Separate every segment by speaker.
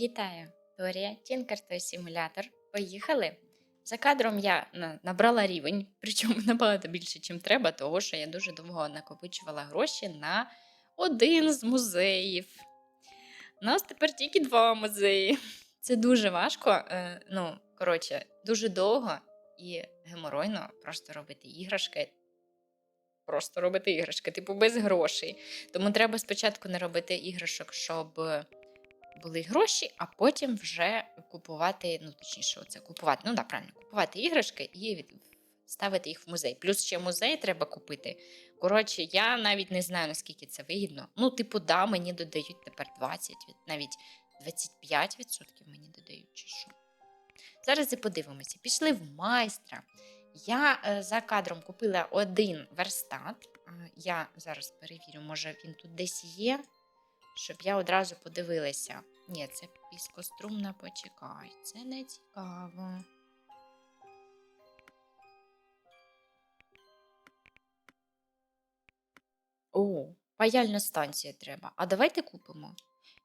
Speaker 1: Вітаю! Торія, Тінкер той симулятор. Поїхали. За кадром я набрала рівень, причому набагато більше, ніж треба, того що я дуже довго накопичувала гроші на один з музеїв. У нас тепер тільки два музеї. Це дуже важко. е, Ну, коротше, дуже довго і геморойно просто робити іграшки. Просто робити іграшки, типу без грошей. Тому треба спочатку не робити іграшок, щоб були гроші, а потім вже купувати, ну точніше, оце купувати. Ну да, правильно, купувати іграшки і від- ставити їх в музей. Плюс ще музей треба купити. Коротше, я навіть не знаю, наскільки це вигідно. Ну, типу, да, мені додають тепер 20, від- навіть 25% мені додають, чи що. Зараз і подивимося. Пішли в майстра. Я е, за кадром купила один верстат. Е, Я зараз перевірю, може він тут десь є, щоб я одразу подивилася. Ні, це піскострумна, почекай, це не цікаво. О, паяльну станцію треба. А давайте купимо.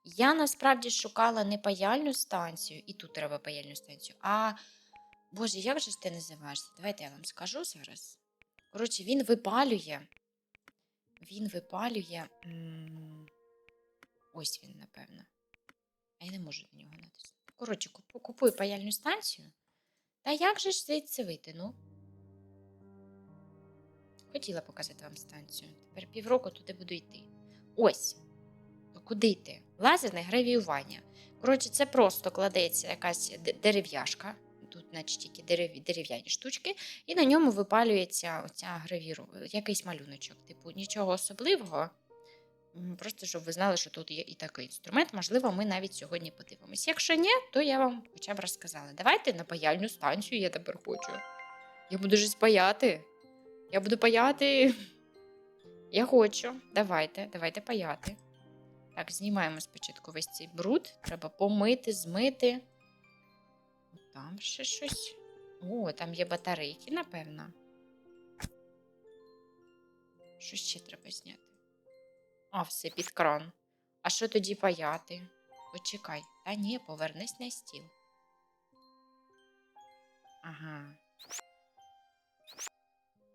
Speaker 1: Я насправді шукала не паяльну станцію, і тут треба паяльну станцію, а Боже, як же ж ти називаєшся? Давайте я вам скажу зараз. Коротше, він випалює. Він випалює. Ось він, напевно. А я не можу на нього натиснути. Коротше, купу- купую паяльну станцію. Та як же ж звідси вийти, ну? Хотіла показати вам станцію. Тепер півроку туди буду йти. Ось. Ну, Куди йти? Лазерне гравіювання. Коротше, це просто кладеться якась дерев'яшка. Тут, значить, тільки дерев... дерев'яні штучки, і на ньому випалюється оця гравіру, якийсь малюночок. Типу, нічого особливого. Просто щоб ви знали, що тут є і такий інструмент. Можливо, ми навіть сьогодні подивимось. Якщо ні, то я вам хоча б розказала. Давайте на паяльну станцію я тепер хочу. Я буду щось паяти. Я буду паяти. Я хочу. Давайте, давайте паяти. Так, знімаємо спочатку весь цей бруд. Треба помити, змити. Там ще щось. О, там є батарейки, напевно. Що ще треба зняти? А, все під кран. А що тоді паяти? Почекай. Та ні, повернись на стіл. Ага.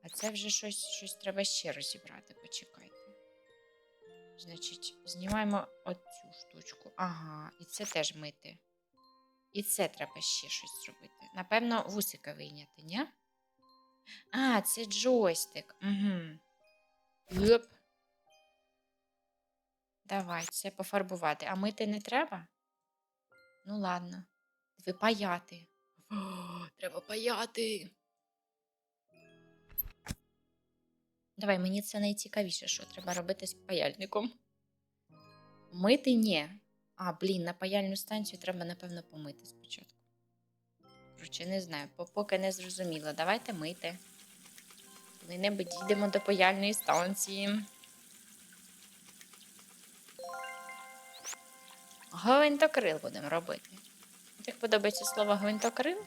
Speaker 1: А це вже щось, щось треба ще розібрати. Почекайте. Значить, знімаємо оцю штучку. Ага, і це теж мити. І це треба ще щось зробити. Напевно, вусика вийняти, ні? А, це джойстик. Угу. Йоп. Давай, це пофарбувати. А мити не треба? Ну, ладно. Ви паяти. О, треба паяти. Давай, мені це найцікавіше, що треба робити з паяльником. Мити ні. А, блін, на паяльну станцію треба, напевно, помити спочатку. Коротше, не знаю, поки не зрозуміла. Давайте мити. Коли-небудь дійдемо до паяльної станції. Гвинтокрил будемо робити. Як подобається слово гвинтокрил?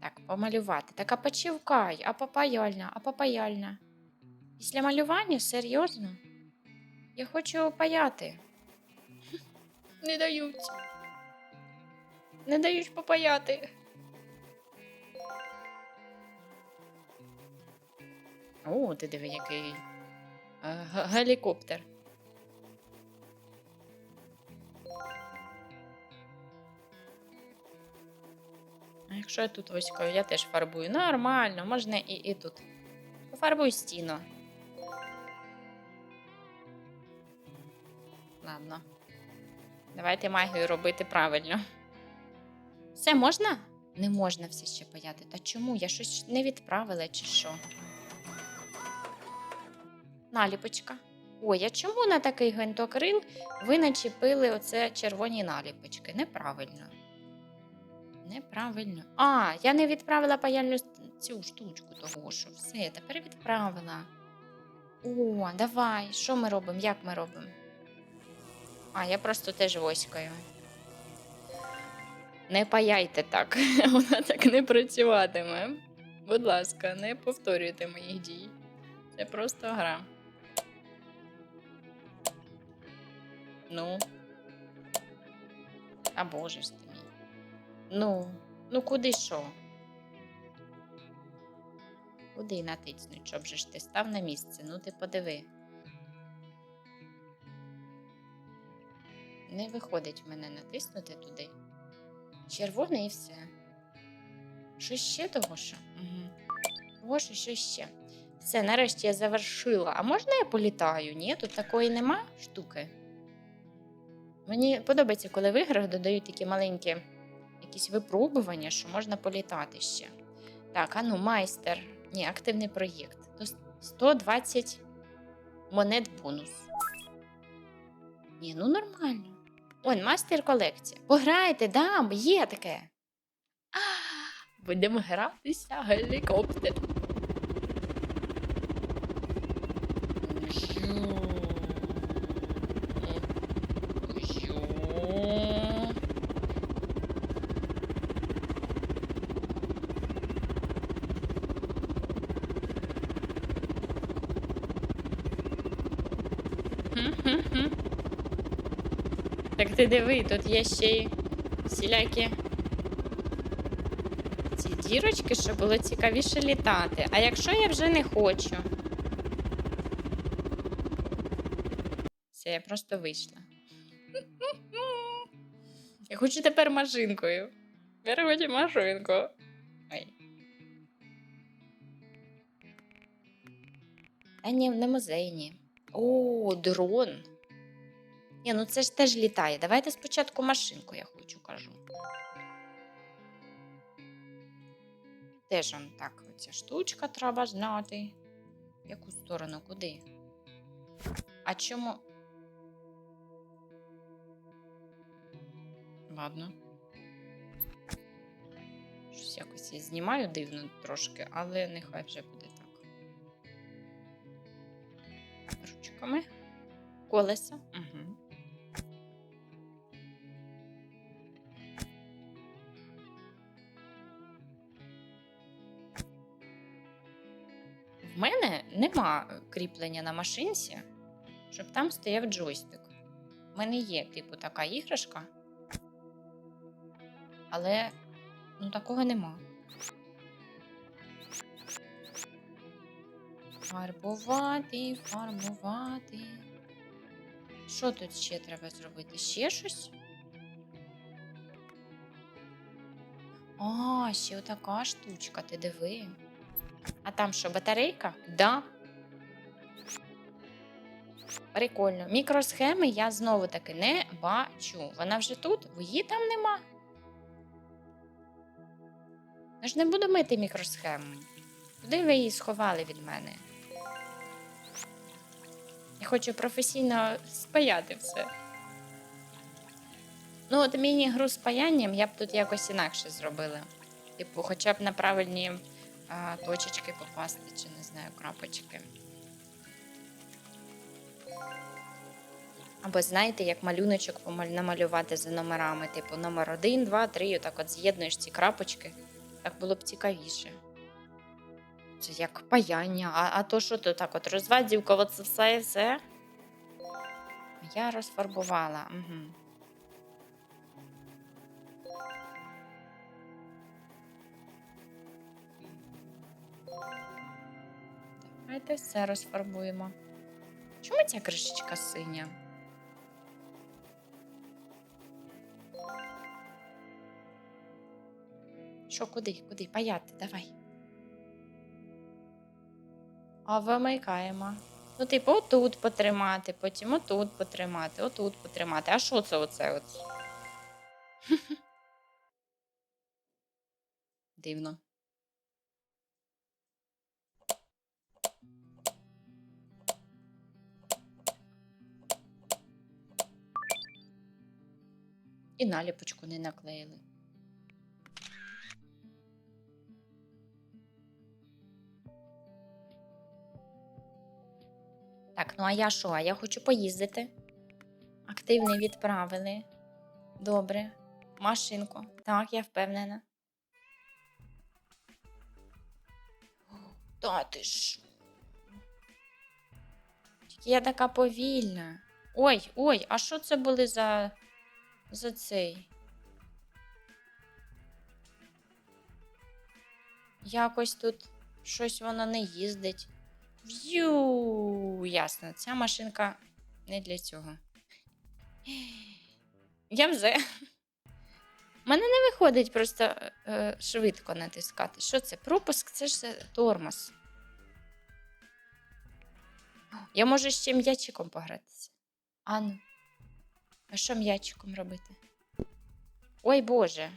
Speaker 1: Так, помалювати. Так, а почівкай, а папаяльна, а папаяльна. Після малювання? Серйозно? Я хочу паяти. Не дають. Не дають попаяти. О, ти диви, який е, гелікоптер. А якщо я тут війською, я теж фарбую. Нормально, можна і, і тут. Пофарбуй стіну. Ладно. Давайте магію робити правильно. Все можна? Не можна все ще паяти. Та чому? Я щось не відправила чи що? Наліпочка. Ой, а чому на такий гвинтокрил ви начепили оце червоні наліпочки? Неправильно. Неправильно. А, я не відправила паяльну цю штучку того, що все, тепер відправила. О, давай, що ми робимо? Як ми робимо? А, я просто теж воською. Не паяйте так, вона так не працюватиме. Будь ласка, не повторюйте моїх дій. Це просто гра. Ну. А боже ж ти мій. Ну, ну куди що? Куди натиснуть, щоб же ж ти став на місце? Ну ти подиви. Не виходить в мене натиснути туди. Червоне і все. Що ще того що? Угу. Боже, що ще? Все, нарешті я завершила. А можна я політаю? Ні, тут такої нема штуки. Мені подобається, коли в іграх додають такі маленькі якісь випробування, що можна політати ще. Так, а ну, майстер. Ні, активний проєкт. 120 монет бонус. Ні, ну нормально. Он, мастер колекція. Пограйте, дам, є таке. А, будемо гратися гелікоптер. Хм-хм-хм. Так ти диви, тут є ще й всілякі ці дірочки, щоб було цікавіше літати. А якщо я вже не хочу? Все, я просто вийшла. Я хочу тепер машинкою. Хочу машинку. Ой. А ні, не музейні. О, дрон. Ні, ну це ж теж літає. Давайте спочатку машинку, я хочу, кажу. Теж он так, оця штучка треба знати. В яку сторону, куди? А чому? Ладно. Щось якось я знімаю дивно трошки, але нехай вже буде так. Ручками. Колеса. Угу. Нема кріплення на машинці, щоб там стояв джойстик. У мене є, типу, така іграшка. Але ну такого нема. Фарбувати, фарбувати. Що тут ще треба зробити? Ще щось? А, ще отака штучка, ти диви. А там що, батарейка? Да. Прикольно. Мікросхеми я знову таки не бачу. Вона вже тут, її там нема. Я ж не буду мити мікросхему. Куди ви її сховали від мене? Я хочу професійно спаяти все. Ну, от міні-гру з паянням я б тут якось інакше зробила. Типу, хоча б на правильні а, точечки попасти, чи не знаю, крапочки. Або знаєте, як малюночок намалювати за номерами, типу номер 1, 2, 3, отак от з'єднуєш ці крапочки. Так було б цікавіше. Це як паяння. А, а то що то так от розвадівка, оце все і все. Я розфарбувала. Угу. Давайте все розфарбуємо. Чому ця кришечка синя? Що, куди? Куди? Паяти, давай. А вимикаємо. Ну, типу, отут потримати, потім отут потримати, отут потримати. А що це оце? Дивно. І наліпочку не наклеїли. Так, ну а я що? А я хочу поїздити. Активний відправили. Добре. Машинку. Так, я впевнена. Та ти ж. Тільки я така повільна. Ой, ой, а що це були за. За цей? Якось тут щось воно не їздить. В'ю, ясно, ця машинка не для цього. Я вже. У мене не виходить просто е, швидко натискати. Що це? Пропуск це ж е, тормоз. Я можу ще м'ячиком погратися. Ану. А що м'ячиком робити? Ой Боже.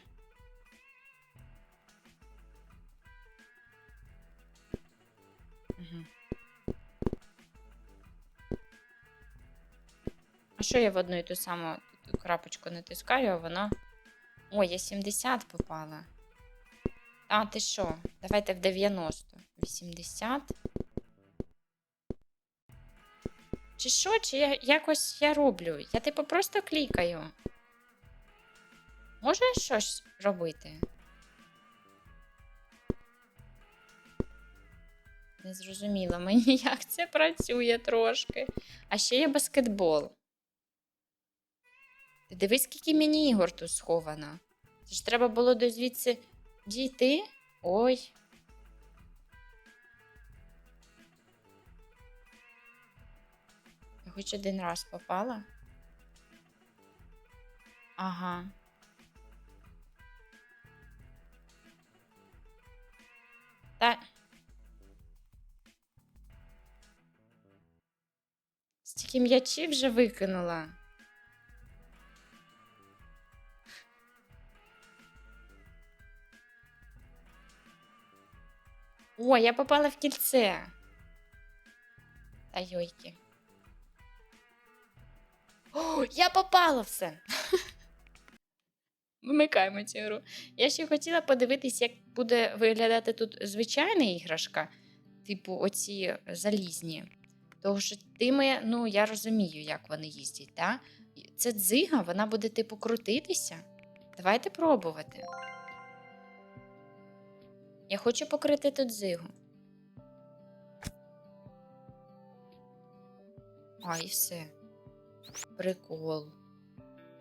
Speaker 1: Угу. А що я в одну і ту саму крапочку натискаю, а воно. Ой, я 70 попала. А, ти що? Давайте в 90. 80. Чи що? Чи я якось я роблю? Я типу просто клікаю. Можу щось робити? Не зрозуміло мені, як це працює трошки. А ще є баскетбол. Ти дивись, скільки міні-ігор тут сховано. Це ж треба було до звідси дійти. Ой. Хоч один раз попала. Ага. Та. Стільки м'ячів вже викинула. О, я попала в кільце. Та йойки. О, я попала все. Вимикаємо цю гру. Я ще хотіла подивитись, як буде виглядати тут звичайна іграшка, типу оці залізні. Тому що тими, ну, я розумію, як вони їздять, так? Це дзига, вона буде, типу, крутитися. Давайте пробувати. Я хочу покрити тут дзигу. А, і все. Прикол.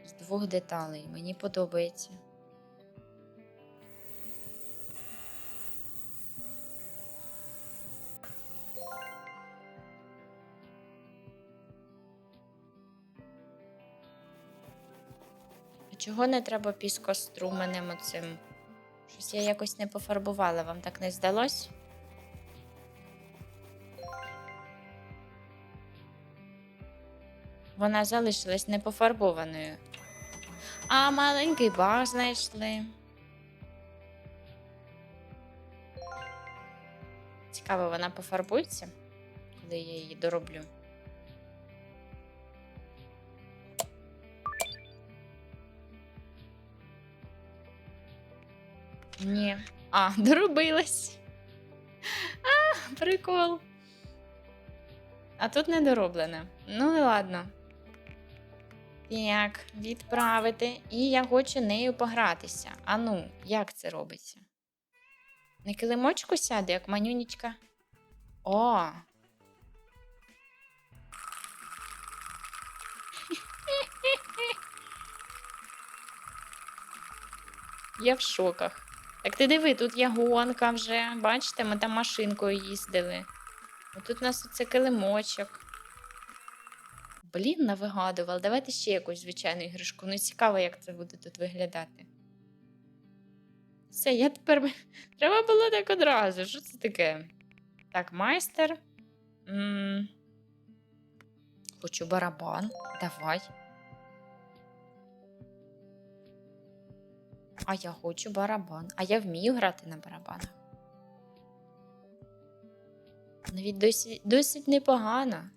Speaker 1: З двох деталей. Мені подобається. А чого не треба піскоструменем оцим? Щось я якось не пофарбувала, вам так не здалось? Вона залишилась непофарбованою. А маленький баг знайшли. Цікаво, вона пофарбується, коли я її дороблю. Ні. А, доробилась. А, прикол. А тут не дороблена. Ну і ладно. Так, відправити. І я хочу нею погратися. А ну, як це робиться? На килимочку сяде, як манюнічка. О! Я в шоках. Так ти диви, тут є гонка вже. Бачите, ми там машинкою їздили. Тут у нас оце килимочок. Блін, навигадувала. Давайте ще якусь звичайну іграшку. Ну, цікаво, як це буде тут виглядати. Все, я тепер. Треба було так одразу. Що це таке? Так, майстер. М -м Хочу барабан. Давай. А я хочу барабан. А я вмію грати на барабанах. Навіть досить, досить непогано.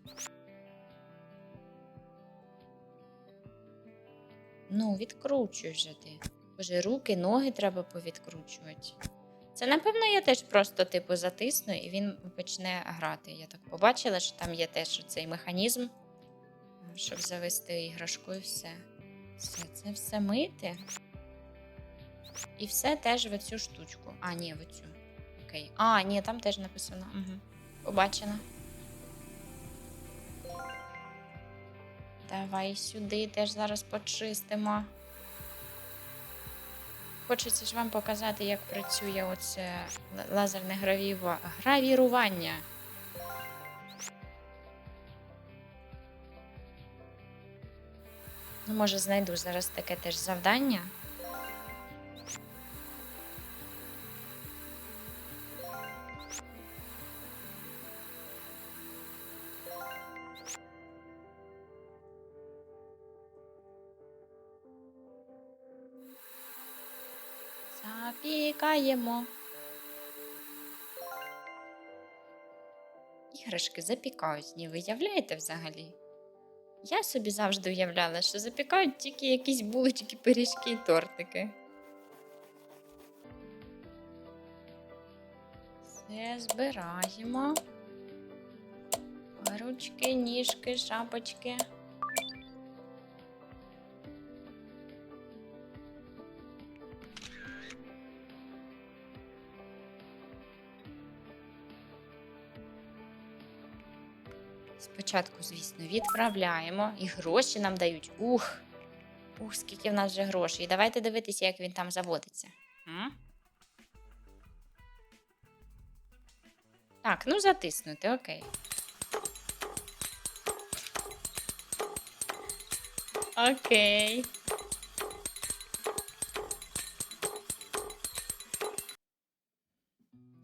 Speaker 1: Ну, відкручуй вже ти. Боже, руки, ноги треба повідкручувати. Це, напевно, я теж просто, типу, затисну і він почне грати. Я так побачила, що там є теж цей механізм, щоб завести іграшку і все. Все, це все мити. І все теж в цю штучку. А, ні, в цю. окей. А, ні, там теж написано. Угу. Побачено. Давай сюди теж зараз почистимо. Хочеться ж вам показати, як працює оце лазерне гравіва... гравірування. Ну, може, знайду зараз таке теж завдання. Запікаємо. Іграшки запікають, ні, ви уявляєте взагалі? Я собі завжди уявляла, що запікають тільки якісь булочки, пиріжки і тортики. Все збираємо. Ручки, ніжки, шапочки. Спочатку, звісно, відправляємо і гроші нам дають. Ух! Ух, скільки в нас вже грошей. Давайте дивитися, як він там заводиться. М? Так, ну затиснути, окей. Окей.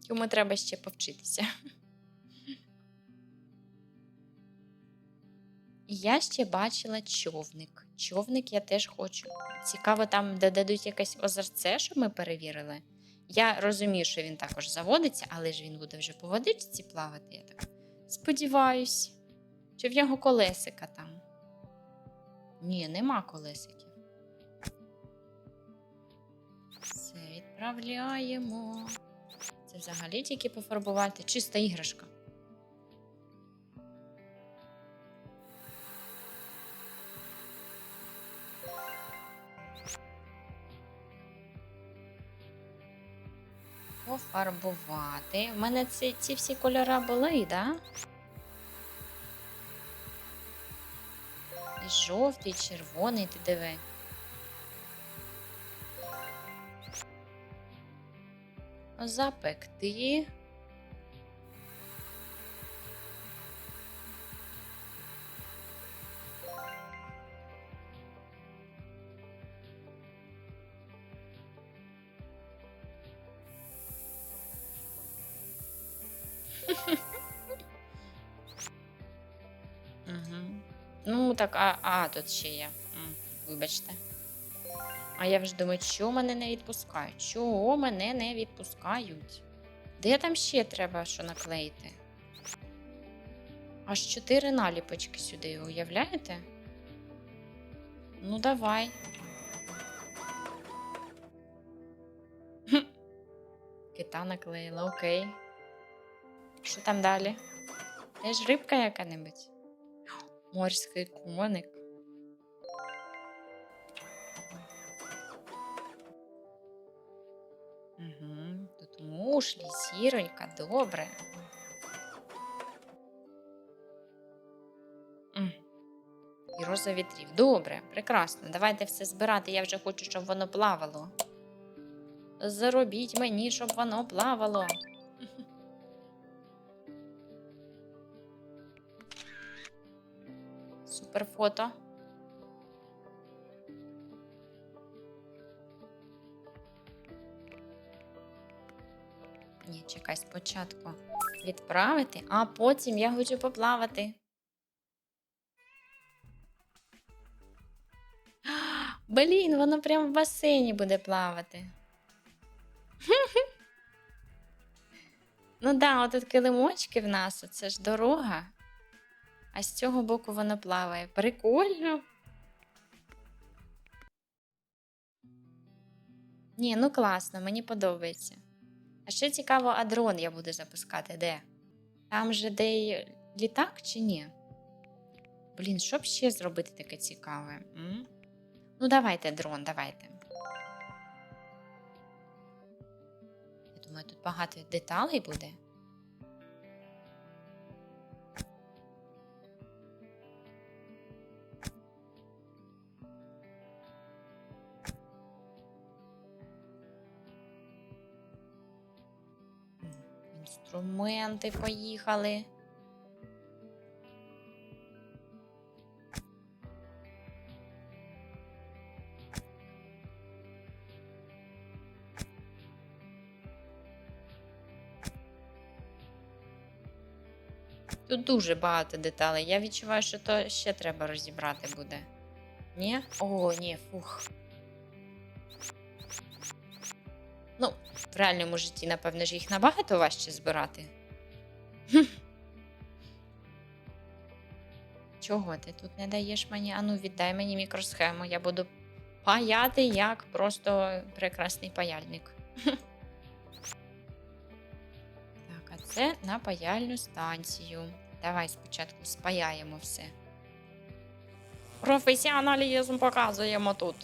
Speaker 1: Йому треба ще повчитися. Я ще бачила човник. Човник я теж хочу. Цікаво, там де дадуть якесь озерце, щоб ми перевірили. Я розумію, що він також заводиться, але ж він буде вже по водичці плавати, я так сподіваюсь. Чи в нього колесика там? Ні, нема колесиків. Все, відправляємо. Це взагалі тільки пофарбувати. Чиста іграшка. Пофарбувати. У мене ці, ці всі кольори були, да? І жовтий, і червоний, ти диви. Запекти. Так, а, а тут ще є. Вибачте. А я вже думаю, чого мене не відпускають? Чого мене не відпускають? Де там ще треба що наклеїти? Аж чотири наліпочки сюди, уявляєте? Ну, давай. Кита наклеїла, окей. Що там далі? Теж рибка яка-небудь? Морський коник. Угу. Тут мушлі, сірочка, добре. І роза вітрів. Добре, прекрасно. Давайте все збирати. Я вже хочу, щоб воно плавало. Заробіть мені, щоб воно плавало. Супер фото. Ні, чекай спочатку відправити, а потім я хочу поплавати. Блін, воно прямо в басейні буде плавати. Ну да, отут килимочки в нас, це ж дорога. А з цього боку воно плаває. Прикольно. Ні, ну класно, мені подобається. А ще цікаво, а дрон я буду запускати де? Там же де літак чи ні? Блін, що б ще зробити таке цікаве? М? Ну, давайте дрон, давайте. Я Думаю, тут багато деталей буде. Інструменти поїхали. Тут дуже багато деталей. Я відчуваю, що то ще треба розібрати буде. Ні? О, ні, фух. В реальному житті, напевно ж, їх набагато важче збирати. Чого ти тут не даєш мені? Ану, віддай мені мікросхему. Я буду паяти як просто прекрасний паяльник. Так, а це на паяльну станцію. Давай спочатку спаяємо все. Професіоналізм показуємо тут.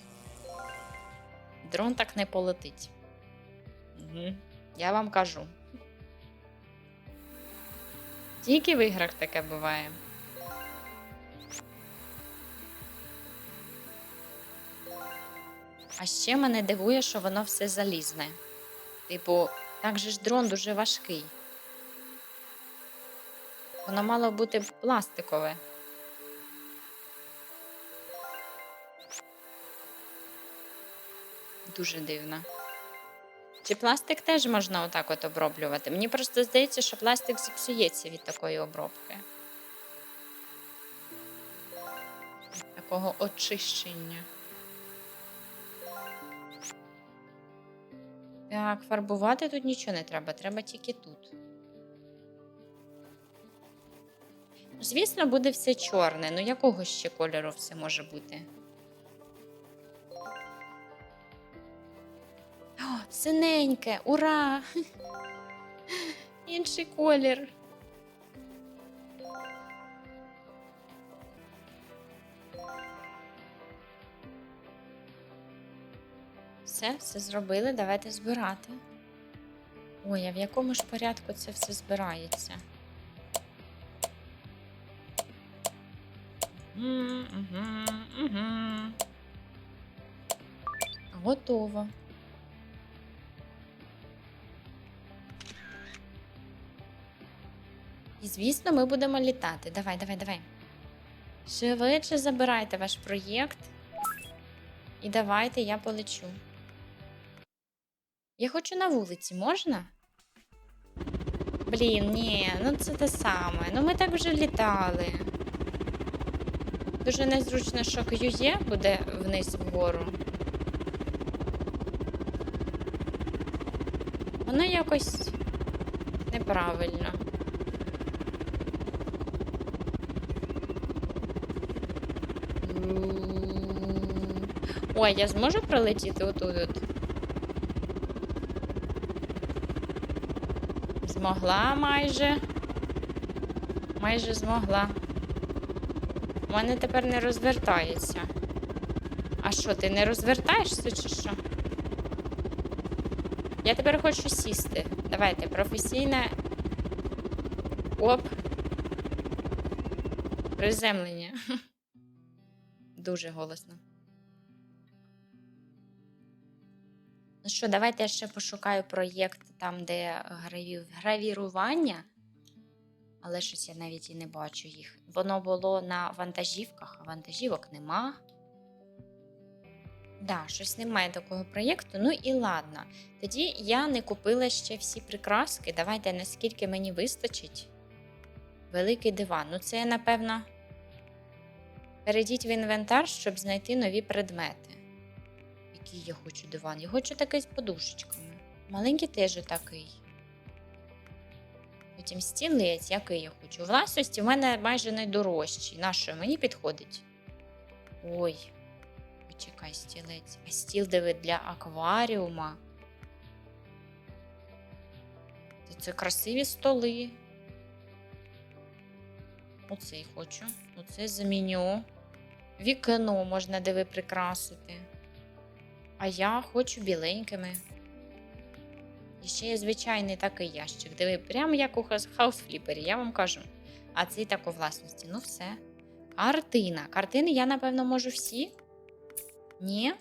Speaker 1: Дрон так не полетить. Угу. Я вам кажу. Тільки в іграх таке буває. А ще мене дивує, що воно все залізне. Типу, так же ж дрон дуже важкий. Воно мало бути пластикове. Дуже дивно. Чи пластик теж можна отак от оброблювати? Мені просто здається, що пластик зіпсується від такої обробки. Такого очищення. Так, фарбувати тут нічого не треба, треба тільки тут. Звісно, буде все чорне. Ну якого ще кольору все може бути? Синеньке, ура! Інший колір. Все, все зробили, давайте збирати. Ой, а в якому ж порядку це все збирається? Мгм, мгм, мгм. Готово. І звісно, ми будемо літати. Давай, давай, давай. Швидше забирайте ваш проєкт. І давайте я полечу. Я хочу на вулиці, можна? Блін, ні, ну це те саме. Ну ми так вже літали. Дуже незручно, що QE буде вниз вгору. Воно якось неправильно. Ой, я зможу пролетіти отут? от? Змогла майже. Майже змогла. У мене тепер не розвертається. А що, ти не розвертаєшся чи що? Я тепер хочу сісти. Давайте, професійне. Оп. Приземлення. Дуже голосно. Ну що, давайте я ще пошукаю проєкт там, де граві... гравірування. Але щось я навіть і не бачу їх. Воно було на вантажівках, а вантажівок нема. Да, щось немає такого проєкту. Ну і ладно. Тоді я не купила ще всі прикраски. Давайте наскільки мені вистачить. Великий диван. Ну, це, напевно. Перейдіть в інвентар, щоб знайти нові предмети. Який я хочу диван? Я хочу такий з подушечками. Маленький теж такий. Потім стілець, який я хочу. Власності в мене майже найдорожчий. На що мені підходить? Ой, почекай, стілець. А стіл диви для акваріума. Це красиві столи. Оцей хочу. Оце заміню. Вікно можна диви прикрасити. А я хочу біленькими. І ще є звичайний такий ящик, де ви прямо як у хаусфліпері, я вам кажу. А цей так у власності. Ну все. Картина. Картини я, напевно, можу всі. Ні?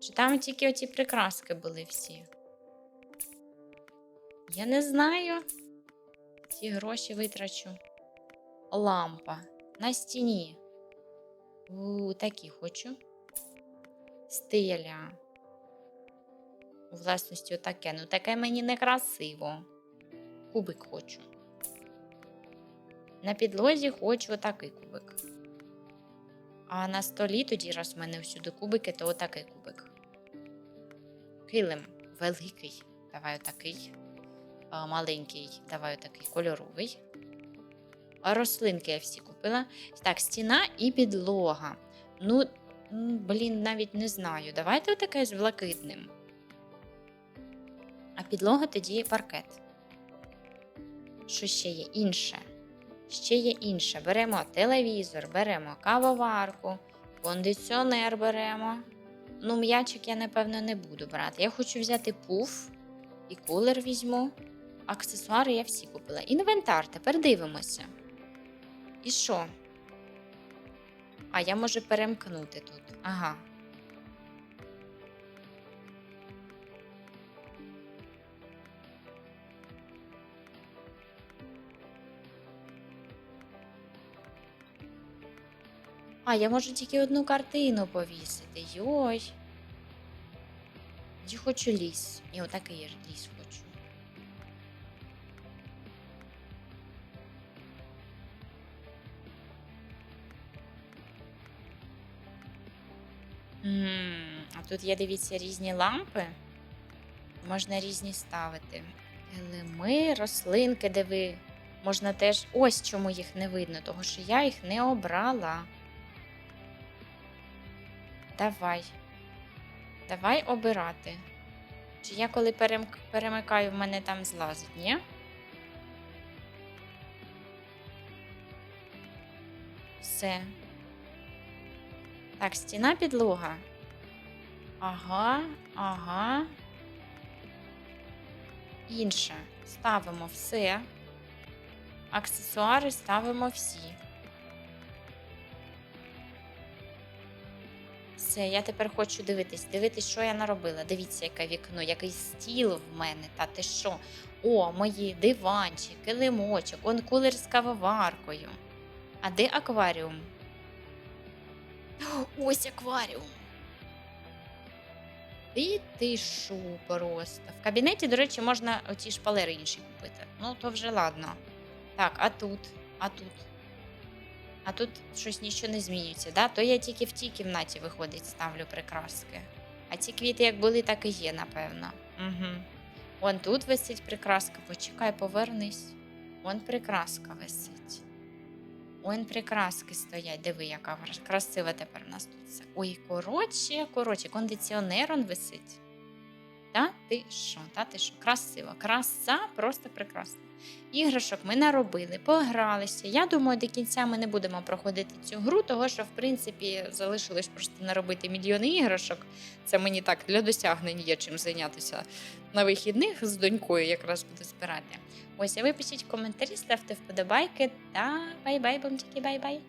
Speaker 1: Чи там тільки оці прикраски були всі? Я не знаю. Ці гроші витрачу. Лампа. На стіні. У, такі хочу. Стиля. У власності отаке. Ну таке мені не красиво. Кубик хочу. На підлозі хочу отакий кубик. А на столі тоді, раз в мене всюди кубики, то отакий кубик. Килим великий. Давай отакий. А, маленький, давай отакий кольоровий. А рослинки я всі купила. Так, стіна і підлога. Ну, блін, навіть не знаю. Давайте отаке з блакитним. А підлога тоді паркет. Що ще є? Інше. Ще є інше. Беремо телевізор, беремо кавоварку, кондиціонер беремо. Ну, м'ячик я, напевно, не буду брати. Я хочу взяти пуф і кулер візьму. Аксесуари я всі купила. Інвентар, тепер дивимося. І що? А, я можу перемкнути тут. Ага. А, я можу тільки одну картину повісити. Йой. Я хочу ліс. Ні, отакий я ліс хочу. Тут є, дивіться, різні лампи. Можна різні ставити. Килими, рослинки, диви. Можна теж. Ось чому їх не видно, тому що я їх не обрала. Давай. Давай обирати. Чи я коли перемикаю, в мене там злазить, ні? Все. Так, стіна підлога. Ага, ага. Інше. Ставимо все. Аксесуари ставимо всі. Все, я тепер хочу дивитись. Дивитись, що я наробила. Дивіться, яке вікно, який стіл в мене. Та ти що? О, мої диванчик, килимочок, он кулер з кавоваркою. А де акваріум? Ось акваріум. І ти просто. В кабінеті, до речі, можна оці шпалери інші купити. Ну, то вже ладно. Так, а тут, а тут. А тут щось нічого не змінюється, да? то я тільки в тій кімнаті, виходить, ставлю прикраски. А ці квіти як були, так і є, напевно. Угу. Вон тут висить прикраска. Почекай, повернись. Вон прикраска висить. Вон прикраски стоять. Диви, яка красива тепер у нас тут. Ой, коротше, коротше, кондиціонер он висить. Та ти що, та ти що? Красиво. Краса просто прекрасна. Іграшок ми наробили, погралися. Я думаю, до кінця ми не будемо проходити цю гру, того що, в принципі, залишилось просто наробити мільйони іграшок. Це мені так для досягнень є чим зайнятися на вихідних з донькою, якраз буду збирати. Ось, а ви пишіть коментарі, ставте вподобайки та бай-бай, бомчики, бай-бай.